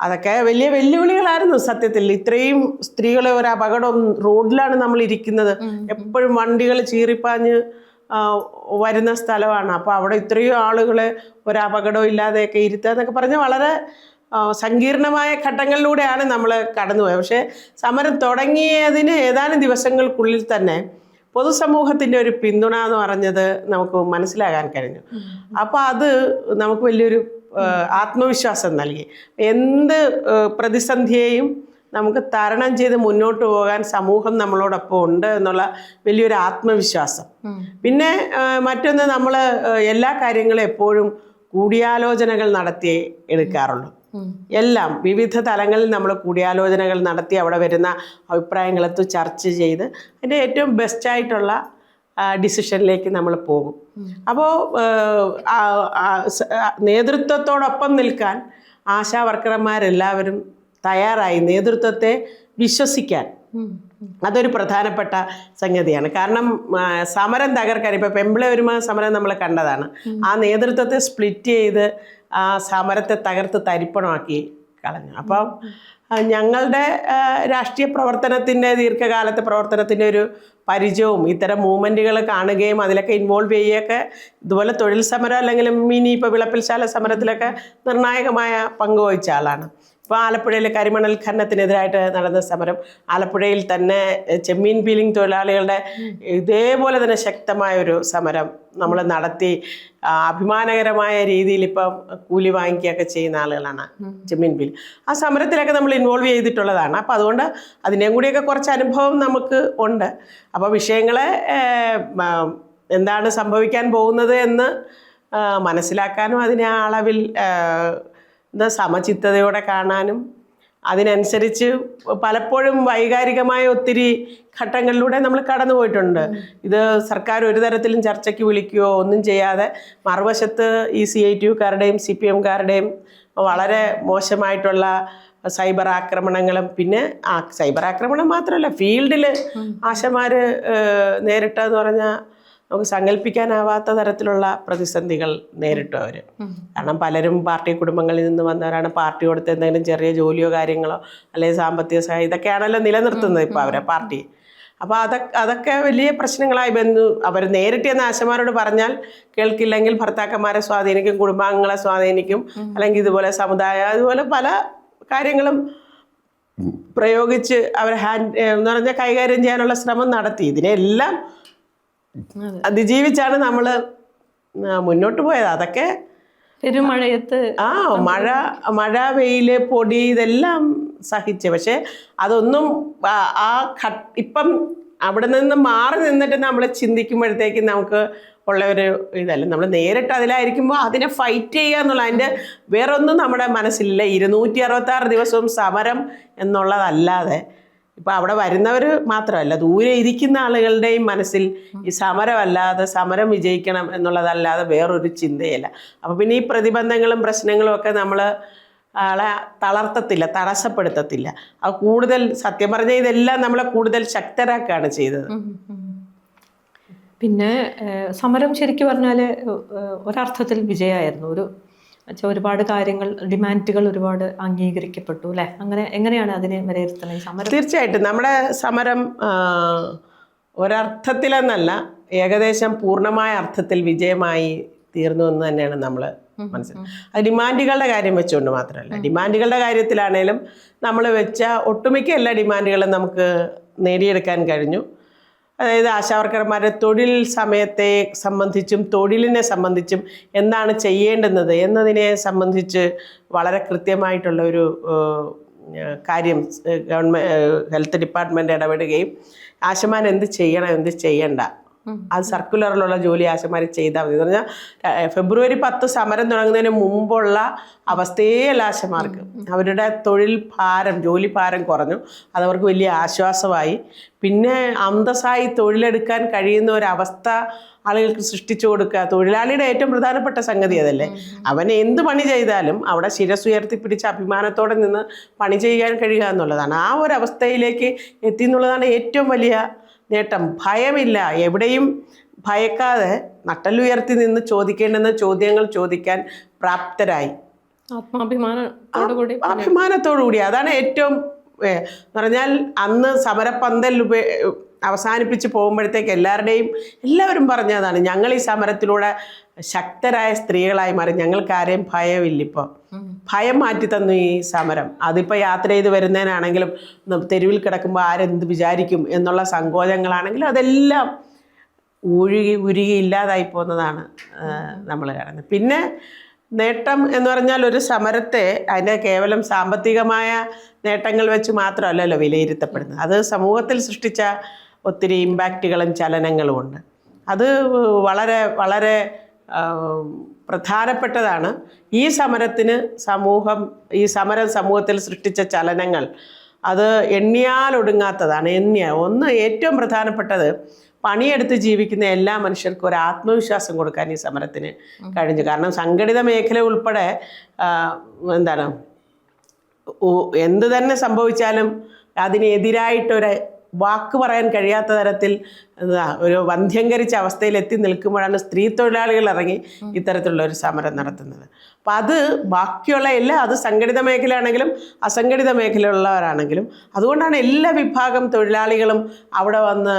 അതൊക്കെ വലിയ വെല്ലുവിളികളായിരുന്നു സത്യത്തിൽ. ഇത്രയും സ്ത്രീകളെ ഒരു അപകടം റോഡിലാണ് നമ്മൾ ഇരിക്കുന്നത്. എപ്പോഴും വണ്ടികൾ ചീറിപ്പാഞ്ഞ് വരുന്ന സ്ഥലമാണ്. അപ്പോൾ അവിടെ ഇത്രയും ആളുകളെ ഒരു അപകടവും ഇല്ലാതെയൊക്കെ ഇരുത്തുക എന്നൊക്കെ പറഞ്ഞാൽ വളരെ സങ്കീർണമായ ഘട്ടങ്ങളിലൂടെയാണ് നമ്മൾ കടന്നുപോയത്. പക്ഷേ സമരം തുടങ്ങിയതിന് ഏതാനും ദിവസങ്ങൾക്കുള്ളിൽ തന്നെ പൊതുസമൂഹത്തിന്റെ ഒരു പിന്തുണ എന്ന് പറഞ്ഞത് നമുക്ക് മനസ്സിലാകാൻ കഴിഞ്ഞു. അപ്പോൾ അത് നമുക്ക് വലിയൊരു ആത്മവിശ്വാസം നൽകി. എന്ത് പ്രതിസന്ധിയെയും നമുക്ക് തരണം ചെയ്ത് മുന്നോട്ട് പോകാൻ സമൂഹം നമ്മളോടൊപ്പം ഉണ്ട് എന്നുള്ള വലിയൊരു ആത്മവിശ്വാസം. പിന്നെ മറ്റൊന്ന് നമ്മൾ എല്ലാ കാര്യങ്ങളും എപ്പോഴും കൂടിയാലോചനകൾ നടത്തി എടുക്കാറുള്ളൂ. എല്ലാം വിവിധ തലങ്ങളിൽ നമ്മൾ കൂടിയാലോചനകൾ നടത്തി അവിടെ വരുന്ന അഭിപ്രായങ്ങളെത്തു ചർച്ച ചെയ്ത് അതിന്റെ ഏറ്റവും ബെസ്റ്റായിട്ടുള്ള ഡിസിഷനിലേക്ക് നമ്മൾ പോകും. അപ്പോൾ നേതൃത്വത്തോടൊപ്പം നിൽക്കാൻ ആശാ വർക്കർമാരെല്ലാവരും തയ്യാറായി നേതൃത്വത്തെ വിശ്വസിക്കാൻ. അതൊരു പ്രധാനപ്പെട്ട സംഗതിയാണ്. കാരണം സമരം തകർക്കാൻ ഇപ്പോൾ പെമ്പിളെ ഒരുമ സമരം നമ്മൾ കണ്ടതാണ്. ആ നേതൃത്വത്തെ സ്പ്ലിറ്റ് ചെയ്ത് ആ സമരത്തെ തകർത്ത് തരിപ്പണമാക്കി കളഞ്ഞു. അപ്പം ഞങ്ങളുടെ രാഷ്ട്രീയ പ്രവർത്തനത്തിന്റെ ദീർഘകാലത്തെ പ്രവർത്തനത്തിന്റെ ഒരു പരിചയവും ഇത്തരം മൂവ്മെന്റുകൾ കാണുകയും അതിലൊക്കെ ഇൻവോൾവ് ചെയ്യുകയൊക്കെ ഇതുപോലെ തൊഴിൽ സമരം അല്ലെങ്കിൽ മിനി ഇപ്പോൾ വിളപ്പിൽശാല സമരത്തിലൊക്കെ നിർണായകമായ പങ്ക് വഹിച്ച ആളാണ്. ഇപ്പോൾ ആലപ്പുഴയിലെ കരിമണൽ ഖനനത്തിനെതിരായിട്ട് നടന്ന സമരം ആലപ്പുഴയിൽ തന്നെ ചെമ്മീൻ പീലിംഗ് തൊഴിലാളികളുടെ ഇതേപോലെ തന്നെ ശക്തമായ ഒരു സമരം നമ്മൾ നടത്തി അഭിമാനകരമായ രീതിയിൽ ഇപ്പം കൂലി വാങ്ങിക്കുകയൊക്കെ ചെയ്യുന്ന ആളുകളാണ് ചെമ്മീൻ പീൽ. ആ സമരത്തിലൊക്കെ നമ്മൾ ഇൻവോൾവ് ചെയ്തിട്ടുള്ളതാണ്. അപ്പോൾ അതുകൊണ്ട് അതിനെയും കൂടിയൊക്കെ കുറച്ച് അനുഭവം നമുക്ക് ഉണ്ട്. അപ്പോൾ വിഷയങ്ങളെ എന്താണ് സംഭവിക്കാൻ പോകുന്നത് എന്ന് മനസ്സിലാക്കാനും അതിനെ അളവിൽ സമചിത്തതയോടെ കാണാനും അതിനനുസരിച്ച് പലപ്പോഴും വൈകാരികമായ ഒത്തിരി ഘട്ടങ്ങളിലൂടെ നമ്മൾ കടന്നു പോയിട്ടുണ്ട്. ഇത് സർക്കാർ ഒരു തരത്തിലും ചർച്ചയ്ക്ക് വിളിക്കുകയോ ഒന്നും ചെയ്യാതെ മറുവശത്ത് ഈ സി ഐ ടി യുക്കാരുടെയും സി പി എംകാരുടെയും വളരെ മോശമായിട്ടുള്ള സൈബർ ആക്രമണങ്ങളും പിന്നെ ആ സൈബർ ആക്രമണം മാത്രമല്ല ഫീൽഡിൽ ആശമാർ നേരിട്ടെന്ന് പറഞ്ഞാൽ നമുക്ക് സങ്കല്പിക്കാനാവാത്ത തരത്തിലുള്ള പ്രതിസന്ധികൾ നേരിട്ടു അവർ കാരണം പലരും പാർട്ടി കുടുംബങ്ങളിൽ നിന്ന് വന്നവരാണ് പാർട്ടി കൊടുത്ത് എന്തെങ്കിലും ചെറിയ ജോലിയോ കാര്യങ്ങളോ അല്ലെങ്കിൽ സാമ്പത്തിക സഹായം ഇതൊക്കെയാണല്ലോ നിലനിർത്തുന്നത് ഇപ്പോൾ അവരെ പാർട്ടി. അപ്പോൾ അതൊക്കെ അതൊക്കെ വലിയ പ്രശ്നങ്ങളായി ബന്ധു അവർ നേരിട്ട് എന്ന് ആശമാരോട് പറഞ്ഞാൽ കേൾക്കില്ലെങ്കിൽ ഭർത്താക്കന്മാരെ സ്വാധീനിക്കും കുടുംബാംഗങ്ങളെ സ്വാധീനിക്കും അല്ലെങ്കിൽ ഇതുപോലെ സമുദായം അതുപോലെ പല കാര്യങ്ങളും പ്രയോഗിച്ച് അവർ ഹാൻഡ് എന്ന് പറഞ്ഞാൽ കൈകാര്യം ചെയ്യാനുള്ള ശ്രമം നടത്തി. ഇതിനെല്ലാം. അതിജീവിച്ചാണ് നമ്മൾ മുന്നോട്ട് പോയത്. അതൊക്കെ പെരുമഴയത്ത് ആ മഴ മഴ വെയിൽ പൊടി ഇതെല്ലാം സഹിച്ച്. പക്ഷെ അതൊന്നും ആ- ഇപ്പം അവിടെ നിന്ന് മാറി നിന്നിട്ട് നമ്മൾ ചിന്തിക്കുമ്പോഴത്തേക്കും നമുക്ക് ഉള്ള ഒരു ഇതല്ല. നമ്മൾ നേരിട്ട് അതിലായിരിക്കുമ്പോൾ അതിനെ ഫൈറ്റ് ചെയ്യുക എന്നുള്ള അതിന്റെ വേറൊന്നും നമ്മുടെ മനസ്സിലില്ല. ഇരുന്നൂറ്റി അറുപത്തി ആറ് ദിവസവും സമരം എന്നുള്ളതല്ലാതെ. ഇപ്പം അവിടെ വരുന്നവർ മാത്രമല്ല ദൂരെ ഇരിക്കുന്ന ആളുകളുടെയും മനസ്സിൽ ഈ സമരമല്ലാതെ സമരം വിജയിക്കണം എന്നുള്ളതല്ലാതെ വേറൊരു ചിന്തയല്ല. അപ്പോൾ പിന്നെ ഈ പ്രതിബന്ധങ്ങളും പ്രശ്നങ്ങളും ഒക്കെ നമ്മൾ ആളെ തളർത്തത്തില്ല തടസ്സപ്പെടുത്തത്തില്ല. അത് കൂടുതൽ സത്യം പറഞ്ഞ ഇതെല്ലാം നമ്മളെ കൂടുതൽ ശക്തരാക്കുകയാണ് ചെയ്തത്. പിന്നെ സമരം ശരിക്കും പറഞ്ഞാൽ ഒരർത്ഥത്തിൽ വിജയമായിരുന്നു. ഒരു വെച്ചാൽ ഒരുപാട് കാര്യങ്ങൾ ഡിമാൻഡുകൾ ഒരുപാട് അംഗീകരിക്കപ്പെട്ടു അല്ലേ? അങ്ങനെ എങ്ങനെയാണ് അതിനെ വിലയിരുത്തുന്നത് സമരം? തീർച്ചയായിട്ടും. നമ്മുടെ സമരം ഒരർത്ഥത്തിലെന്നല്ല ഏകദേശം പൂർണമായ അർത്ഥത്തിൽ വിജയമായി തീർന്നു എന്ന് തന്നെയാണ് നമ്മൾ മനസ്സിലാക്കുന്നത് അത് ഡിമാൻഡുകളുടെ കാര്യം വെച്ചുകൊണ്ട് മാത്രമല്ല. ഡിമാൻഡുകളുടെ കാര്യത്തിലാണേലും നമ്മൾ വെച്ച ഒട്ടുമിക്ക എല്ലാ ഡിമാൻഡുകളും നമുക്ക് നേടിയെടുക്കാൻ കഴിഞ്ഞു. അതായത് ആശാവർക്കർമാരുടെ തൊഴിൽ സമയത്തെ സംബന്ധിച്ചും തൊഴിലിനെ സംബന്ധിച്ചും എന്താണ് ചെയ്യേണ്ടുന്നത് എന്നതിനെ സംബന്ധിച്ച് വളരെ കൃത്യമായിട്ടുള്ള ഒരു കാര്യം ഗവൺമെന്റ് ഹെൽത്ത് ഡിപ്പാർട്ട്മെന്റ് ഇടപെടുകയും ആശമാൻ എന്ത് ചെയ്യണം എന്ത് ചെയ്യണ്ട അത് സർക്കുലറിലുള്ള ജോലി ആശമാർ ചെയ്താൽ മതി. എന്ന് പറഞ്ഞാൽ ഫെബ്രുവരി പത്ത് സമരം തുടങ്ങുന്നതിന് മുമ്പുള്ള അവസ്ഥയല്ല ആശമാർക്ക്. അവരുടെ തൊഴിൽ ഭാരം ജോലി ഭാരം കുറഞ്ഞു. അതവർക്ക് വലിയ ആശ്വാസമായി. പിന്നെ അന്തസ്സായി തൊഴിലെടുക്കാൻ കഴിയുന്ന ഒരവസ്ഥ ആളുകൾക്ക് സൃഷ്ടിച്ചു കൊടുക്കുക. തൊഴിലാളിയുടെ ഏറ്റവും പ്രധാനപ്പെട്ട സംഗതി അതല്ലേ? അവൻ എന്ത് പണി ചെയ്താലും അവിടെ ശിരസ് ഉയർത്തിപ്പിടിച്ച് അഭിമാനത്തോടെ നിന്ന് പണി ചെയ്യാൻ കഴിയുക എന്നുള്ളതാണ്. ആ ഒരു അവസ്ഥയിലേക്ക് എത്തി എന്നുള്ളതാണ് ഏറ്റവും വലിയ നേട്ടം. ഭയമില്ല. എവിടെയും ഭയക്കാതെ നട്ടലുയർത്തി നിന്ന് ചോദിക്കേണ്ടുന്ന ചോദ്യങ്ങൾ ചോദിക്കാൻ പ്രാപ്തരായി. അഭിമാനത്തോടു കൂടി അതാണ് ഏറ്റവും പറഞ്ഞാൽ അന്ന് സമരപ്പന്തൽ ഉപ അവസാനിപ്പിച്ച് പോകുമ്പോഴത്തേക്ക് എല്ലാവരുടെയും എല്ലാവരും പറഞ്ഞതാണ് ഞങ്ങൾ ഈ സമരത്തിലൂടെ ശക്തരായ സ്ത്രീകളായി മാറി. ഞങ്ങൾക്ക് ആരെയും ഭയമില്ല ഇപ്പോൾ ഭയം മാറ്റി തന്നു ഈ സമരം. അതിപ്പോൾ യാത്ര ചെയ്ത് വരുന്നതിനാണെങ്കിലും തെരുവിൽ കിടക്കുമ്പോൾ ആരെന്ത് വിചാരിക്കും എന്നുള്ള സങ്കോചങ്ങളാണെങ്കിലും അതെല്ലാം ഒഴുകി ഉരുകി ഇല്ലാതായി പോകുന്നതാണ് നമ്മൾ കാണുന്നത്. പിന്നെ നേട്ടം എന്ന് പറഞ്ഞാൽ ഒരു സമരത്തെ അതിന്റെ കേവലം സാമ്പത്തികമായ നേട്ടങ്ങൾ വെച്ച് മാത്രമല്ലല്ലോ വിലയിരുത്തപ്പെടുന്നത്. അത് സമൂഹത്തിൽ സൃഷ്ടിച്ച ഒത്തിരി ഇമ്പാക്റ്റുകളും ചലനങ്ങളും ഉണ്ട്. അത് വളരെ വളരെ പ്രധാനപ്പെട്ടതാണ്. ഈ സമരത്തിന് സമൂഹം ഈ സമരം സമൂഹത്തിൽ സൃഷ്ടിച്ച ചലനങ്ങൾ അത് എണ്ണിയാലൊടുങ്ങാത്തതാണ് എണ്ണിയ ഒന്ന് ഏറ്റവും പ്രധാനപ്പെട്ടത് പണിയെടുത്ത് ജീവിക്കുന്ന എല്ലാ മനുഷ്യർക്കും ഒരു ആത്മവിശ്വാസം കൊടുക്കാൻ ഈ സമരത്തിന് കഴിഞ്ഞു. കാരണം സംഘടിത മേഖല ഉൾപ്പെടെ എന്താണ് എന്ത് തന്നെ സംഭവിച്ചാലും അതിനെതിരായിട്ടൊരു വാക്ക് പറയാൻ കഴിയാത്ത തരത്തിൽ എന്താ ഒരു വന്ധ്യങ്കരിച്ച അവസ്ഥയിൽ എത്തി നിൽക്കുമ്പോഴാണ് സ്ത്രീ തൊഴിലാളികൾ ഇറങ്ങി ഇത്തരത്തിലുള്ള ഒരു സമരം നടത്തുന്നത്. അപ്പം അത് ബാക്കിയുള്ള എല്ലാ അത് സംഘടിത മേഖലയാണെങ്കിലും അസംഘടിത മേഖലയുള്ളവരാണെങ്കിലും അതുകൊണ്ടാണ് എല്ലാ വിഭാഗം തൊഴിലാളികളും അവിടെ വന്ന്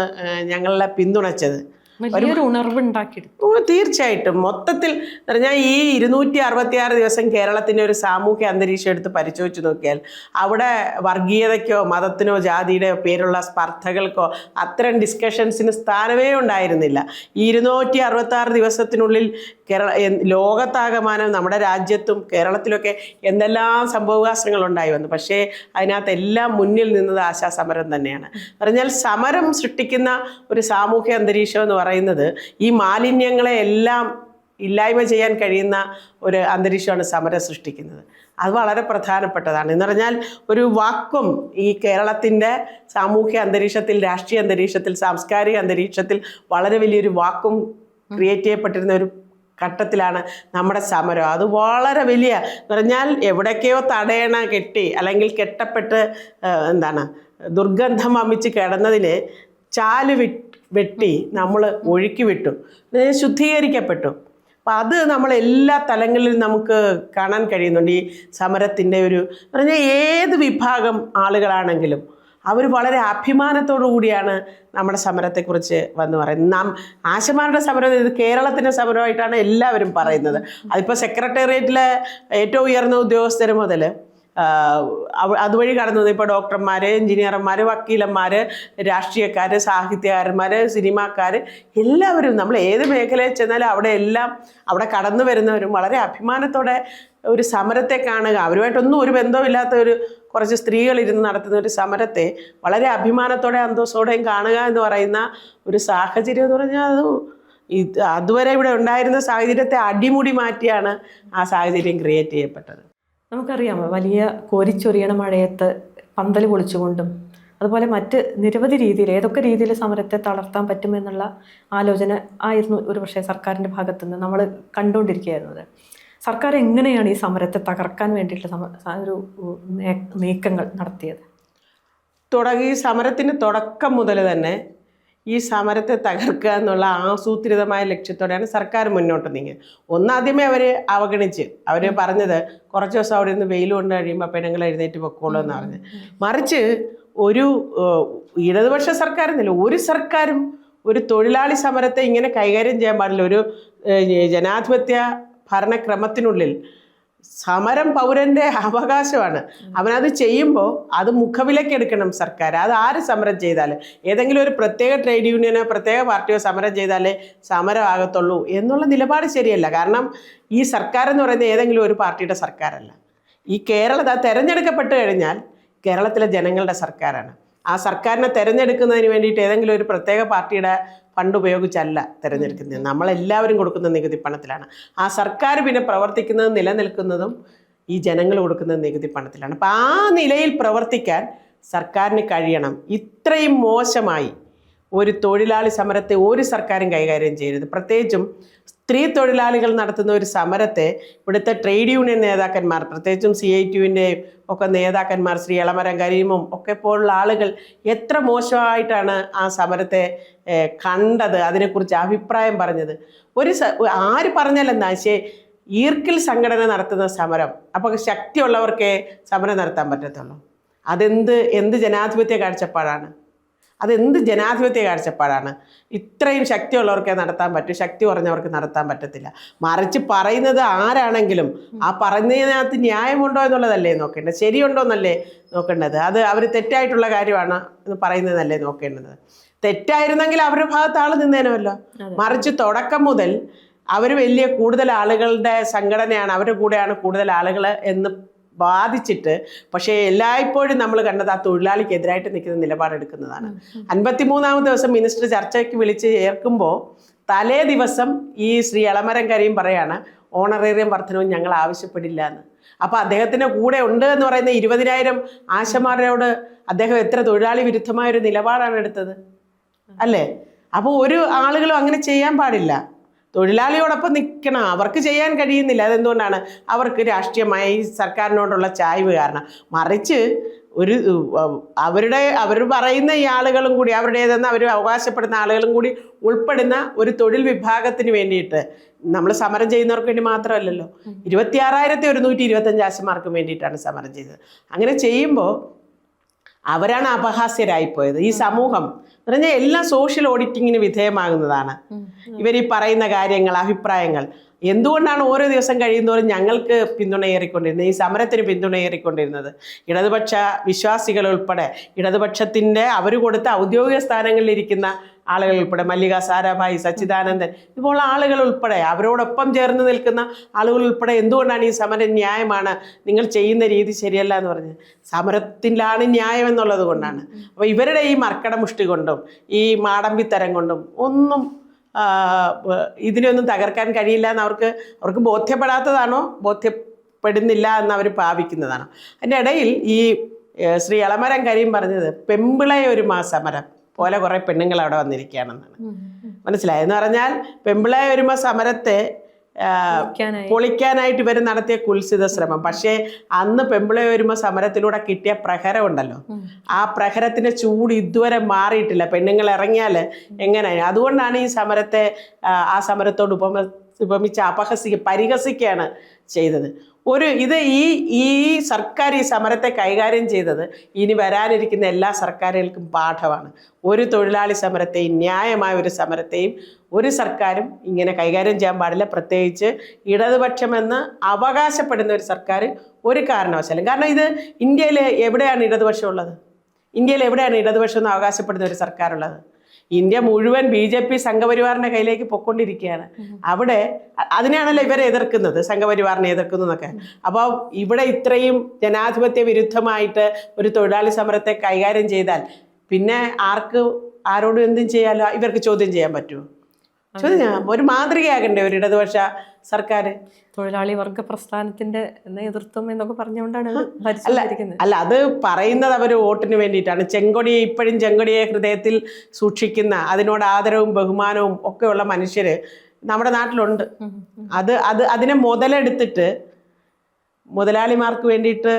ഞങ്ങളെ പിന്തുണച്ചത്. വലിയൊരു ഉണർവ് ഉണ്ടാക്കിയെടുത്തു തീർച്ചയായിട്ടും. മൊത്തത്തിൽ പറഞ്ഞാൽ ഈ ഇരുന്നൂറ്റി അറുപത്തിയാറ് ദിവസം കേരളത്തിന്റെ ഒരു സാമൂഹ്യ അന്തരീക്ഷം എടുത്ത് പരിശോധിച്ച് നോക്കിയാൽ അവിടെ വർഗീയതയ്ക്കോ മതത്തിനോ ജാതിയുടെ പേരുള്ള സ്പർദ്ധകൾക്കോ അത്തരം ഡിസ്കഷൻസിന് സ്ഥാനമേ ഉണ്ടായിരുന്നില്ല. ഈ ഇരുന്നൂറ്റി അറുപത്താറ് ദിവസത്തിനുള്ളിൽ കേരള ലോകത്താകമാനം നമ്മുടെ രാജ്യത്തും കേരളത്തിലൊക്കെ എന്തെല്ലാം ഉണ്ടായി വന്നു. പക്ഷേ അതിനകത്തെല്ലാം മുന്നിൽ നിന്നത് ആശാ സമരം തന്നെയാണ്. പറഞ്ഞാൽ സമരം സൃഷ്ടിക്കുന്ന ഒരു സാമൂഹ്യ അന്തരീക്ഷം എന്ന് പറയുന്നത് ഈ മാലിന്യങ്ങളെ എല്ലാം ഇല്ലായ്മ ചെയ്യാൻ കഴിയുന്ന ഒരു അന്തരീക്ഷമാണ് സമരം സൃഷ്ടിക്കുന്നത്. അത് വളരെ പ്രധാനപ്പെട്ടതാണ്. എന്ന് പറഞ്ഞാൽ ഒരു വാക്കും ഈ കേരളത്തിന്റെ സാമൂഹ്യ അന്തരീക്ഷത്തിൽ രാഷ്ട്രീയ അന്തരീക്ഷത്തിൽ സാംസ്കാരിക അന്തരീക്ഷത്തിൽ വളരെ വലിയൊരു വാക്കും ക്രിയേറ്റ് ചെയ്യപ്പെട്ടിരുന്ന ഒരു ഘട്ടത്തിലാണ് നമ്മുടെ സമരം. അത് വളരെ വലിയ എന്ന് പറഞ്ഞാൽ എവിടേക്കെയോ തടയണ കെട്ടി അല്ലെങ്കിൽ കെട്ടപ്പെട്ട് എന്താണ് ദുർഗന്ധം വമിച്ച് കിടന്നതിന് ചാൽ വെട്ടി നമ്മൾ ഒഴുക്കി വിട്ടു. ശുദ്ധീകരിക്കപ്പെട്ടു. അപ്പം അത് നമ്മൾ എല്ലാ തലങ്ങളിലും നമുക്ക് കാണാൻ കഴിയുന്നുണ്ട് ഈ സമരത്തിന്റെ ഒരു പറഞ്ഞാൽ ഏത് വിഭാഗം ആളുകളാണെങ്കിലും. അവർ വളരെ അഭിമാനത്തോടു കൂടിയാണ് നമ്മുടെ സമരത്തെക്കുറിച്ച് വന്ന് പറയുന്നത്. നാം ആശമാരുടെ സമരം ഇത് കേരളത്തിന്റെ സമരമായിട്ടാണ് എല്ലാവരും പറയുന്നത്. അതിപ്പോൾ സെക്രട്ടേറിയറ്റിലെ ഏറ്റവും ഉയർന്ന ഉദ്യോഗസ്ഥർ മുതൽ അതുവഴി കടന്നു വന്ന ഇപ്പോൾ ഡോക്ടർമാർ എഞ്ചിനീയർമാർ വക്കീലന്മാർ രാഷ്ട്രീയക്കാർ സാഹിത്യകാരന്മാർ സിനിമാക്കാർ എല്ലാവരും നമ്മൾ ഏത് മേഖലയിൽ ചെന്നാലും അവിടെ എല്ലാം അവിടെ കടന്നു വരുന്നവരും വളരെ അഭിമാനത്തോടെ ഒരു സമരത്തെ കാണുക. അവരുമായിട്ടൊന്നും ഒരു ബന്ധമില്ലാത്ത ഒരു കുറച്ച് സ്ത്രീകൾ ഇരുന്ന് നടത്തുന്ന ഒരു സമരത്തെ വളരെ അഭിമാനത്തോടെ അന്തസ്സോടെയും കാണുക എന്ന് പറയുന്ന ഒരു സാഹചര്യം എന്ന് പറഞ്ഞാൽ അത് ഇത് അതുവരെ ഇവിടെ ഉണ്ടായിരുന്ന സാഹചര്യത്തെ അടിമുടി മാറ്റിയാണ് ആ സാഹചര്യം ക്രിയേറ്റ് ചെയ്യപ്പെട്ടത്. നമുക്കറിയാം വലിയ കോരിച്ചൊരിയണ മഴയത്ത് പന്തൽ പൊളിച്ചുകൊണ്ടും അതുപോലെ മറ്റ് നിരവധി രീതിയിൽ ഏതൊക്കെ രീതിയിൽ സമരത്തെ തളർത്താൻ പറ്റുമെന്നുള്ള ആലോചന ആയിരുന്നു ഒരു പക്ഷേ സർക്കാരിന്റെ ഭാഗത്തു നിന്ന് നമ്മൾ കണ്ടുകൊണ്ടിരിക്കുകയായിരുന്നത്. സർക്കാർ എങ്ങനെയാണ് ഈ സമരത്തെ തകർക്കാൻ വേണ്ടിയിട്ടുള്ള സമ ഒരു നീക്കങ്ങൾ നടത്തിയത്? തുടങ്ങി സമരത്തിന് തുടക്കം മുതൽ തന്നെ ഈ സമരത്തെ തകർക്കുക എന്നുള്ള ആസൂത്രിതമായ ലക്ഷ്യത്തോടെയാണ് സർക്കാർ മുന്നോട്ട് നീങ്ങിയത് ഒന്നാദ്യമേ അവർ അവഗണിച്ച് അവർ പറഞ്ഞത് കുറച്ച് ദിവസം അവിടെ നിന്ന് വെയിൽ കൊണ്ട് കഴിയുമ്പോൾ പെണ്ണുങ്ങൾ എഴുന്നേറ്റ് പൊക്കോളൂ എന്ന് പറഞ്ഞ്. മറിച്ച് ഒരു ഇടതുപക്ഷ സർക്കാരെന്നില്ല ഒരു സർക്കാരും ഒരു തൊഴിലാളി സമരത്തെ ഇങ്ങനെ കൈകാര്യം ചെയ്യാൻ പാടില്ല. ഒരു ജനാധിപത്യ ഭരണക്രമത്തിനുള്ളിൽ സമരം പൗരന്റെ അവകാശമാണ്. അവനത് ചെയ്യുമ്പോൾ അത് മുഖവിലക്കെടുക്കണം സർക്കാർ. അത് ആര് സമരം ചെയ്താൽ ഏതെങ്കിലും ഒരു പ്രത്യേക ട്രേഡ് യൂണിയനോ പ്രത്യേക പാർട്ടിയോ സമരം ചെയ്താലേ സമരമാകത്തുള്ളൂ എന്നുള്ള നിലപാട് ശരിയല്ല. കാരണം ഈ സർക്കാർ എന്ന് പറയുന്നത് ഏതെങ്കിലും ഒരു പാർട്ടിയുടെ സർക്കാരല്ല. ഈ കേരളത തെരഞ്ഞെടുക്കപ്പെട്ട് കഴിഞ്ഞാൽ കേരളത്തിലെ ജനങ്ങളുടെ സർക്കാരാണ്. ആ സർക്കാരിനെ തെരഞ്ഞെടുക്കുന്നതിന് വേണ്ടിയിട്ട് ഏതെങ്കിലും ഒരു പ്രത്യേക പാർട്ടിയുടെ ഫണ്ട് ഉപയോഗിച്ചല്ല തിരഞ്ഞെടുക്കുന്നത്. നമ്മളെല്ലാവരും കൊടുക്കുന്ന നികുതി പണത്തിലാണ്. ആ സർക്കാർ പിന്നെ പ്രവർത്തിക്കുന്നതും നിലനിൽക്കുന്നതും ഈ ജനങ്ങൾ കൊടുക്കുന്ന നികുതി പണത്തിലാണ്. അപ്പം ആ നിലയിൽ പ്രവർത്തിക്കാൻ സർക്കാരിന് കഴിയണം. ഇത്രയും മോശമായി ഒരു തൊഴിലാളി സമരത്തെ ഒരു സർക്കാരും കൈകാര്യം ചെയ്യരുത്. പ്രത്യേകിച്ചും സ്ത്രീ തൊഴിലാളികൾ നടത്തുന്ന ഒരു സമരത്തെ ഇവിടുത്തെ ട്രേഡ് യൂണിയൻ നേതാക്കന്മാർ പ്രത്യേകിച്ചും സി ഐ ടിയുവിന്റെയും ഒക്കെ നേതാക്കന്മാർ ശ്രീ എളമരം കരീമും ഒക്കെ പോലുള്ള ആളുകൾ എത്ര മോശമായിട്ടാണ് ആ സമരത്തെ കണ്ടത്? അതിനെക്കുറിച്ച് അഭിപ്രായം പറഞ്ഞത്. ഒരു ആര് പറഞ്ഞാലെന്നാ? ശേ ഈർക്കിൽ സംഘടന നടത്തുന്ന സമരം. അപ്പോൾ ശക്തിയുള്ളവർക്കേ സമരം നടത്താൻ പറ്റത്തുള്ളൂ. അതെന്ത് എന്ത് ജനാധിപത്യ കാഴ്ചപ്പാടാണ്? അതെന്ത് ജനാധിപത്യ കാഴ്ചപ്പാടാണ്? ഇത്രയും ശക്തിയുള്ളവർക്കേ നടത്താൻ പറ്റൂ ശക്തി കുറഞ്ഞവർക്ക് നടത്താൻ പറ്റത്തില്ല. മറിച്ച് പറയുന്നത് ആരാണെങ്കിലും ആ പറഞ്ഞതിനകത്ത് ന്യായമുണ്ടോ എന്നുള്ളതല്ലേ നോക്കേണ്ടത്? ശരിയുണ്ടോ എന്നല്ലേ നോക്കേണ്ടത്? അത് അവർ തെറ്റായിട്ടുള്ള കാര്യമാണ് എന്ന് പറയുന്നതല്ലേ നോക്കേണ്ടത്? തെറ്റായിരുന്നെങ്കിൽ അവരുടെ ഭാഗത്ത് ആൾ നിന്നേനുമല്ലോ. മറിച്ച് തുടക്കം മുതൽ അവർ വലിയ കൂടുതൽ ആളുകളുടെ സംഘടനയാണ് അവരുടെ കൂടെയാണ് കൂടുതൽ ആളുകൾ എന്ന് ബാധിച്ചിട്ട് പക്ഷേ എല്ലായ്പ്പോഴും നമ്മൾ കണ്ടത് ആ തൊഴിലാളിക്കെതിരായിട്ട് നിൽക്കുന്ന നിലപാടെടുക്കുന്നതാണ്. അൻപത്തിമൂന്നാമത് ദിവസം മിനിസ്റ്റർ ചർച്ചയ്ക്ക് വിളിച്ച് ചേർക്കുമ്പോൾ തലേ ദിവസം ഈ ശ്രീ എളമരം കരയും പറയാണ് ഓണറേറിയം വർധനവും ഞങ്ങൾ ആവശ്യപ്പെടില്ല എന്ന്. അപ്പോൾ അദ്ദേഹത്തിന്റെ കൂടെ ഉണ്ട് എന്ന് പറയുന്ന ഇരുപതിനായിരം ആശമാരോട് അദ്ദേഹം എത്ര തൊഴിലാളി വിരുദ്ധമായ ഒരു നിലപാടാണ് എടുത്തത്? അല്ലേ? അപ്പോൾ ഒരു ആളുകളും അങ്ങനെ ചെയ്യാൻ പാടില്ല. തൊഴിലാളിയോടൊപ്പം നിൽക്കണം അവർക്ക് ചെയ്യാൻ കഴിയുന്നില്ല. അതെന്തുകൊണ്ടാണ്? അവർക്ക് രാഷ്ട്രീയമായി സർക്കാരിനോടുള്ള ചായ്വ് കാരണം. മറിച്ച് ഒരു അവരുടെ അവർ പറയുന്ന ഈ ആളുകളും കൂടി അവരുടേതെന്ന് അവർ അവകാശപ്പെടുന്ന ആളുകളും കൂടി ഉൾപ്പെടുന്ന ഒരു തൊഴിൽ വിഭാഗത്തിന് വേണ്ടിയിട്ട് നമ്മൾ സമരം ചെയ്യുന്നവർക്ക് വേണ്ടി മാത്രമല്ലല്ലോ. ഇരുപത്തിയാറായിരത്തി ഒരുന്നൂറ്റി ഇരുപത്തഞ്ച് ആശമാർക്ക് വേണ്ടിയിട്ടാണ് സമരം ചെയ്തത്. അങ്ങനെ ചെയ്യുമ്പോൾ അവരാണ് അപഹാസ്യരായിപ്പോയത്. ഈ സമൂഹം എന്ന് പറഞ്ഞാൽ എല്ലാം സോഷ്യൽ ഓഡിറ്റിങ്ങിന് വിധേയമാകുന്നതാണ്. ഇവർ ഈ പറയുന്ന കാര്യങ്ങൾ അഭിപ്രായങ്ങൾ എന്തുകൊണ്ടാണ് ഓരോ ദിവസം കഴിയുന്നതോറും ഞങ്ങൾക്ക് പിന്തുണയേറിക്കൊണ്ടിരുന്നത് ഈ സമരത്തിന് പിന്തുണയേറിക്കൊണ്ടിരുന്നത് ഇടതുപക്ഷ വിശ്വാസികൾ ഉൾപ്പെടെ ഇടതുപക്ഷത്തിന്റെ അവർ കൊടുത്ത ഔദ്യോഗിക സ്ഥാനങ്ങളിലിരിക്കുന്ന ആളുകൾ ഉൾപ്പെടെ മല്ലിക സാരാഭായി സച്ചിദാനന്ദൻ ഇതുപോലുള്ള ആളുകൾ ഉൾപ്പെടെ അവരോടൊപ്പം ചേർന്ന് നിൽക്കുന്ന ആളുകൾ ഉൾപ്പെടെ എന്തുകൊണ്ടാണ് ഈ സമരം ന്യായമാണ്? നിങ്ങൾ ചെയ്യുന്ന രീതി ശരിയല്ല എന്ന് പറഞ്ഞത് സമരത്തിലാണ് ന്യായം എന്നുള്ളത് കൊണ്ടാണ്. അപ്പോൾ ഇവരുടെ ഈ മർക്കടമുഷ്ടി കൊണ്ടും ഈ മാടമ്പിത്തരം കൊണ്ടും ഒന്നും ഇതിനൊന്നും തകർക്കാൻ കഴിയില്ല എന്ന് അവർക്ക് അവർക്ക് ബോധ്യപ്പെടാത്തതാണോ? ബോധ്യപ്പെടുന്നില്ല എന്ന് അവർ ഭാവിക്കുന്നതാണോ? അതിന്റെ ഇടയിൽ ഈ ശ്രീ എളമരം കരീം പറഞ്ഞത് പെമ്പിളയൊരു സമരം. പോലെ കുറേ പെണ്ണുങ്ങൾ അവിടെ വന്നിരിക്കുകയാണെന്നാണ് മനസ്സിലായി? എന്ന് പറഞ്ഞാൽ പെമ്പിളെ ഒരുമ സമരത്തെ പൊളിക്കാനായിട്ട്. ഇവർ നടത്തിയ കുൽസിത ശ്രമം. പക്ഷേ അന്ന് പെമ്പിള ഒരുമ സമരത്തിലൂടെ കിട്ടിയ പ്രഹരം ഉണ്ടല്ലോ. ആ പ്രഹരത്തിന്റെ ചൂട് ഇതുവരെ മാറിയിട്ടില്ല. പെണ്ണുങ്ങൾ ഇറങ്ങിയാൽ എങ്ങനെ? അതുകൊണ്ടാണ് ഈ സമരത്തെ ആ, ആ സമരത്തോട് ഉപമ ഉപമിച്ച് അപഹസിക്കുക പരിഹസിക്കുകയാണ് ചെയ്തത്. ഒരു ഇത് ഈ ഈ സർക്കാർ ഈ സമരത്തെ കൈകാര്യം ചെയ്തത് ഇനി വരാനിരിക്കുന്ന എല്ലാ സർക്കാരുകൾക്കും പാഠമാണ്. ഒരു തൊഴിലാളി സമരത്തെയും ന്യായമായ ഒരു സമരത്തെയും ഒരു സർക്കാരും ഇങ്ങനെ കൈകാര്യം ചെയ്യാൻ പാടില്ല. പ്രത്യേകിച്ച് ഇടതുപക്ഷമെന്ന് അവകാശപ്പെടുന്ന ഒരു സർക്കാർ ഒരു കാരണവശാലും കാരണം ഇത് ഇന്ത്യയിൽ എവിടെയാണ് ഇടതുപക്ഷം ഉള്ളത്? ഇന്ത്യയിൽ എവിടെയാണ് ഇടതുപക്ഷം എന്ന് അവകാശപ്പെടുന്ന ഒരു സർക്കാരുള്ളത്? ഇന്ത്യ മുഴുവൻ ബി ജെ പി സംഘപരിവാറിന്റെ കയ്യിലേക്ക് പൊക്കൊണ്ടിരിക്കുകയാണ്. അവിടെ അതിനാണല്ലോ ഇവരെ എതിർക്കുന്നത് സംഘപരിവാറിനെ എതിർക്കുന്നു എന്നൊക്കെ അപ്പോൾ ഇവിടെ ഇത്രയും ജനാധിപത്യ വിരുദ്ധമായിട്ട് ഒരു തൊഴിലാളി സമരത്തെ കൈകാര്യം ചെയ്താൽ പിന്നെ ആർക്ക് ആരോടും എന്തും ചെയ്യാലോ? ഇവർക്ക് ചോദ്യം ചെയ്യാൻ പറ്റുമോ? ഒരു മാതൃകയാകണ്ടേ ഒരു ഇടതുപക്ഷ സർക്കാർ തൊഴിലാളി വർഗ പ്രസ്ഥാനത്തിന്റെ നേതൃത്വം എന്നൊക്കെ പറഞ്ഞുകൊണ്ടാണ് അല്ല അത് പറയുന്നത് അവർ വോട്ടിന് വേണ്ടിയിട്ടാണ്. ചെങ്കൊടി ഇപ്പോഴും ചെങ്കൊടിയെ ഹൃദയത്തിൽ സൂക്ഷിക്കുന്ന അതിനോട് ആദരവും ബഹുമാനവും ഒക്കെയുള്ള മനുഷ്യർ നമ്മുടെ നാട്ടിലുണ്ട്. അത് അത് അതിനെ മുതലെടുത്തിട്ട് മുതലാളിമാർക്ക് വേണ്ടിയിട്ട്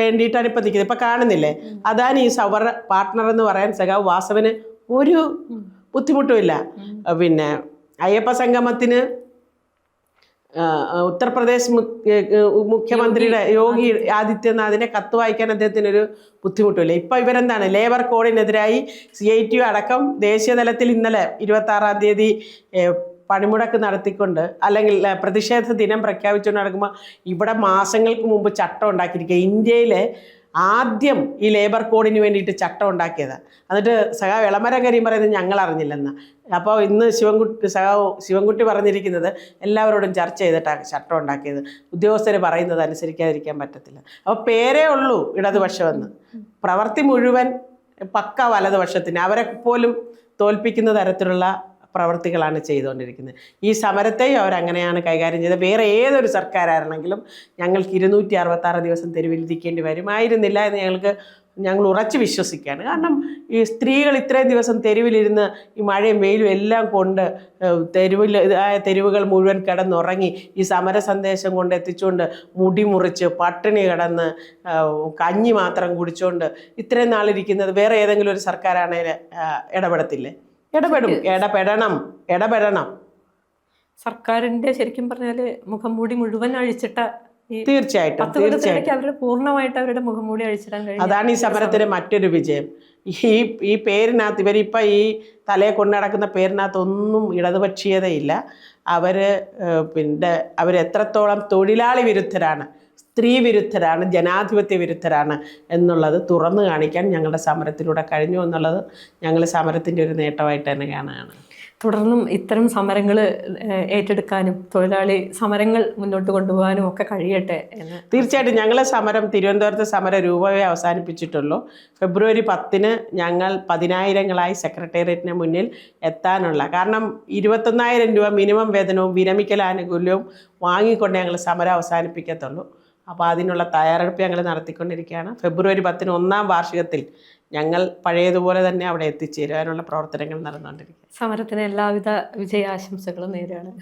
വേണ്ടിയിട്ടാണ് ഇപ്പം നിൽക്കുന്നത്. ഇപ്പം കാണുന്നില്ലേ? അതാണ് ഈ സവർ പാർട്ട്ണർ എന്ന് പറയാൻ സഖാവ് വാസവന് ഒരു ബുദ്ധിമുട്ടുമില്ല. പിന്നെ അയ്യപ്പ സംഗമത്തിന് ഉത്തർപ്രദേശ് മുഖ്യമന്ത്രിയുടെ യോഗി ആദിത്യനാഥിനെ കത്ത് വായിക്കാൻ അദ്ദേഹത്തിന് ഒരു ബുദ്ധിമുട്ടില്ല ഇപ്പൊ ഇവരെന്താണ്? ലേബർ കോഡിനെതിരായി സി ഐ ടി അടക്കം ദേശീയ തലത്തിൽ ഇന്നലെ ഇരുപത്തി ആറാം തീയതി പണിമുടക്ക് നടത്തിക്കൊണ്ട് അല്ലെങ്കിൽ പ്രതിഷേധ ദിനം പ്രഖ്യാപിച്ചുകൊണ്ട് നടക്കുമ്പോൾ ഇവിടെ മാസങ്ങൾക്ക് മുമ്പ് ചട്ടം ഉണ്ടാക്കിയിരിക്കുക. ഇന്ത്യയിലെ ആദ്യം ഈ ലേബർ കോഡിന് വേണ്ടിയിട്ട് ചട്ടം ഉണ്ടാക്കിയത്. എന്നിട്ട് സഖാവ് ഇളമരം കരിയും പറയുന്നത് ഞങ്ങൾ അറിഞ്ഞില്ലെന്ന് അപ്പോൾ ഇന്ന് ശിവൻകുട്ടി സഖാവ് ശിവൻകുട്ടി പറഞ്ഞിരിക്കുന്നത് എല്ലാവരോടും ചർച്ച ചെയ്തിട്ടാണ് ചട്ടം ഉണ്ടാക്കിയത്. ഉദ്യോഗസ്ഥർ പറയുന്നത് അനുസരിക്കാതിരിക്കാൻ പറ്റത്തില്ല. അപ്പോൾ പേരേ ഉള്ളൂ ഇടതുപക്ഷമെന്ന്. പ്രവൃത്തി മുഴുവൻ പക്ക വലതുപക്ഷത്തിന്. അവരെ പോലും തോൽപ്പിക്കുന്ന തരത്തിലുള്ള പ്രവർത്തികളാണ് ചെയ്തുകൊണ്ടിരിക്കുന്നത്. ഈ സമരത്തെയും അവരങ്ങനെയാണ് കൈകാര്യം ചെയ്തത്. വേറെ ഏതൊരു സർക്കാരായിരുന്നെങ്കിലും ഞങ്ങൾക്ക് ഇരുന്നൂറ്റി അറുപത്താറ് ദിവസം തെരുവിലിരിക്കേണ്ടി വരുമായിരുന്നില്ല എന്ന് ഞങ്ങൾക്ക് ഞങ്ങൾ ഉറച്ചു വിശ്വസിക്കുകയാണ്. കാരണം ഈ സ്ത്രീകൾ ഇത്രയും ദിവസം തെരുവിലിരുന്ന് ഈ മഴയും വെയിലും എല്ലാം കൊണ്ട് തെരുവിൽ തെരുവുകൾ മുഴുവൻ കിടന്നുറങ്ങി ഈ സമര സന്ദേശം കൊണ്ട് എത്തിച്ചുകൊണ്ട് മുടി മുറിച്ച് പട്ടിണി കിടന്ന് കഞ്ഞി മാത്രം കുടിച്ചുകൊണ്ട് ഇത്രയും നാളിരിക്കുന്നത് വേറെ ഏതെങ്കിലും ഒരു സർക്കാരാണെങ്കിൽ ഇടപെടത്തില്ലേ? ഇടപെടും. ഇടപെടണം. ഇടപെടണം. സർക്കാരിന്റെ ശരിക്കും പറഞ്ഞാൽ മുഖംമൂടി മുഴുവൻ അഴിച്ചിട്ട തീർച്ചയായിട്ടും തീർച്ചയായിട്ടും. അവരുടെ പൂർണമായിട്ട് അവരുടെ മുഖംമൂടി അഴിച്ചിടാൻ കഴിഞ്ഞു. അതാണ് ഈ സമരത്തിന്റെ മറ്റൊരു വിജയം. ഈ ഈ പേരിനകത്ത് ഇവരിപ്പ ഈ തലയെ കൊണ്ടു നടക്കുന്ന പേരിനകത്ത് ഒന്നും ഇടതുപക്ഷീയതയില്ല. അവർ പിന്നെ അവരെത്രത്തോളം തൊഴിലാളി വിരുദ്ധരാണ്. സ്ത്രീ വിരുദ്ധരാണ് ജനാധിപത്യ വിരുദ്ധരാണ് എന്നുള്ളത് തുറന്നു കാണിക്കാൻ ഞങ്ങളുടെ സമരത്തിലൂടെ കഴിഞ്ഞു എന്നുള്ളത് ഞങ്ങൾ സമരത്തിന്റെ ഒരു നേട്ടമായിട്ട് തന്നെ കാണുകയാണ്. തുടർന്നും ഇത്തരം സമരങ്ങൾ ഏറ്റെടുക്കാനും തൊഴിലാളി സമരങ്ങൾ മുന്നോട്ട് കൊണ്ടുപോകാനും ഒക്കെ കഴിയട്ടെ എന്ന്. തീർച്ചയായിട്ടും ഞങ്ങളെ സമരം തിരുവനന്തപുരത്തെ സമര രൂപമേ അവസാനിപ്പിച്ചിട്ടുള്ളൂ. ഫെബ്രുവരി പത്തിന് ഞങ്ങൾ പതിനായിരങ്ങളായി സെക്രട്ടേറിയറ്റിന് മുന്നിൽ എത്താനുള്ള കാരണം ഇരുപത്തൊന്നായിരം രൂപ മിനിമം വേതനവും വിരമിക്കൽ ആനുകൂല്യവും വാങ്ങിക്കൊണ്ട് ഞങ്ങൾ സമരം അവസാനിപ്പിക്കത്തുള്ളൂ. അപ്പോൾ അതിനുള്ള തയ്യാറെടുപ്പ് ഞങ്ങൾ നടത്തിക്കൊണ്ടിരിക്കുകയാണ്. ഫെബ്രുവരി പത്തിന് ഒന്നാം വാർഷികത്തിൽ ഞങ്ങൾ പഴയതുപോലെ തന്നെ അവിടെ എത്തിച്ചേരുവാനുള്ള പ്രവർത്തനങ്ങൾ നടന്നുകൊണ്ടിരിക്കുക സമരത്തിന് എല്ലാവിധ വിജയാശംസകളും നേരെയാണ്